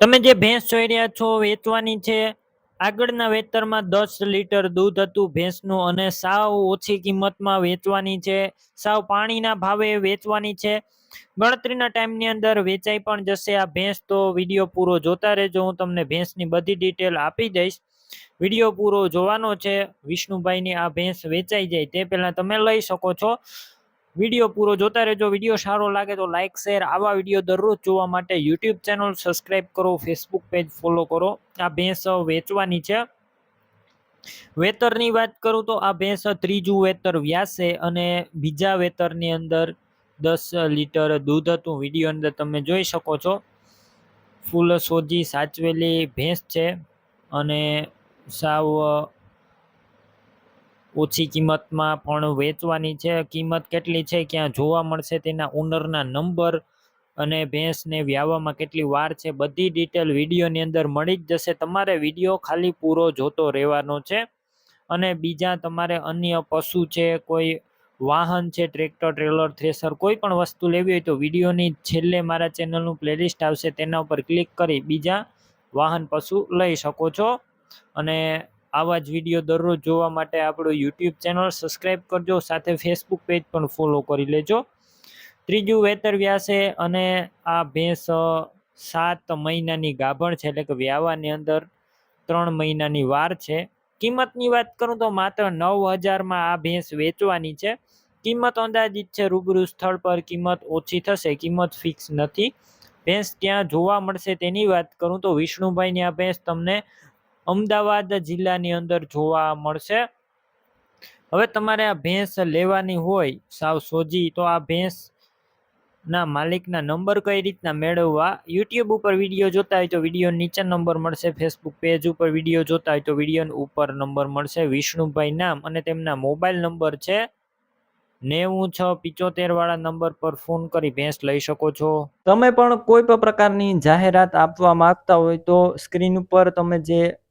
તમે જે ભેંસ જોઈ રહ્યા છો, વેચવાની છે. આગળના વેતરમાં દસ લીટર દૂધ હતું ભેંસનું અને સાવ ઓછી કિંમતમાં વેચવાની છે. સાવ પાણીના ભાવે વેચવાની છે. ગણતરીના ટાઈમની અંદર વેચાઈ પણ જશે આ ભેંસ, તો વીડિયો પૂરો જોતા રહેજો. હું તમને ભેંસની બધી ડિટેલ આપી દઈશ. વીડિયો પૂરો જોવાનો છે. વિષ્ણુભાઈની આ ભેંસ વેચાઈ જાય તે પહેલાં તમે લઈ શકો છો. વીડિયો પૂરો જોતા રહેજો. વીડિયો સારો લાગે તો લાઇક શેર આવા વીડિયો દરરોજ જોવા માટે યુટ્યુબ ચેનલ સબસ્ક્રાઈબ કરો ફેસબુક પેજ ફોલો કરો. આ ભેંસ વેચવાની છે. વેતરની વાત કરું તો આ ભેંસ ત્રીજું વેતર વ્યાસે અને બીજા વેતરની અંદર દસ લીટર દૂધ હતું. વીડિયો અંદર તમે જોઈ શકો છો. ફૂલ સોજી સાચવેલી ભેંસ છે અને સાવ ઓછી કિંમતમાં પણ વેચવાની છે. કિંમત કેટલી છે ક્યાં જોવા મળશે તેના ઓનરના નંબર અને ભેંસને વ્યાવામાં કેટલી વાર છે બધી ડિટેલ વિડીયોની અંદર મળી જ જશે. તમારે વીડિયો ખાલી પૂરો જોતો રહેવાનો છે અને બીજા તમારે અન્ય પશુ છે, કોઈ વાહન છે ટ્રેક્ટર ટ્રેલર થ્રેસર કોઈ પણ વસ્તુ લેવી હોય તો વિડીયોની છેલ્લે મારા ચેનલનું પ્લેલિસ્ટ આવશે. તેના ઉપર ક્લિક કરી બીજા વાહન પશુ લઈ શકો છો અને આવા જ વીડિયો દરરોજ જોવા માટે આપણું યુટ્યુબ ચેનલ સબસ્ક્રાઈબ કરજો, સાથે ફેસબુક પેજ પણ ફોલો કરી લેજો. ત્રીજું વેતર વ્યાસે અને આ ભેંસ સાત મહિનાની ગાભણ છે, એટલે કે વ્યાવાની અંદર ત્રણ મહિનાની વાર છે. કિંમતની વાત કરું તો માત્ર નવ હજારમાં આ ભેંસ વેચવાની છે. કિંમત અંદાજિત છે રૂબરૂ સ્થળ પર કિંમત ઓછી થશે, કિંમત ફિક્સ નથી. ભેંસ ક્યાં જોવા મળશે તેની વાત કરું તો વિષ્ણુભાઈની આ ભેંસ તમને અમદાવાદ જિલ્લાની અંદર જોવા મળશે. હવે તમારે આ ભેંસ લેવાની હોય, સાવ સોજી, તો આ ભેંસ ના માલિકના નંબર કઈ રીતના મેળવવા? યુટ્યુબ ઉપર વીડિયો જોતા હોય તો વીડિયો નીચે નંબર મળશે ફેસબુક પેજ ઉપર વીડિયો જોતા હોય તો વીડિયો ઉપર નંબર મળશે, વિષ્ણુભાઈ નામ અને તેમના મોબાઈલ નંબર છે. નેવું છ પિચોતેર વાળા નંબર પર ફોન કરી ભેંસ લઈ શકો છો. તમે પણ કોઈ પણ પ્રકારની જાહેરાત આપવા માંગતા હોય તો સ્ક્રીન ઉપર તમે જે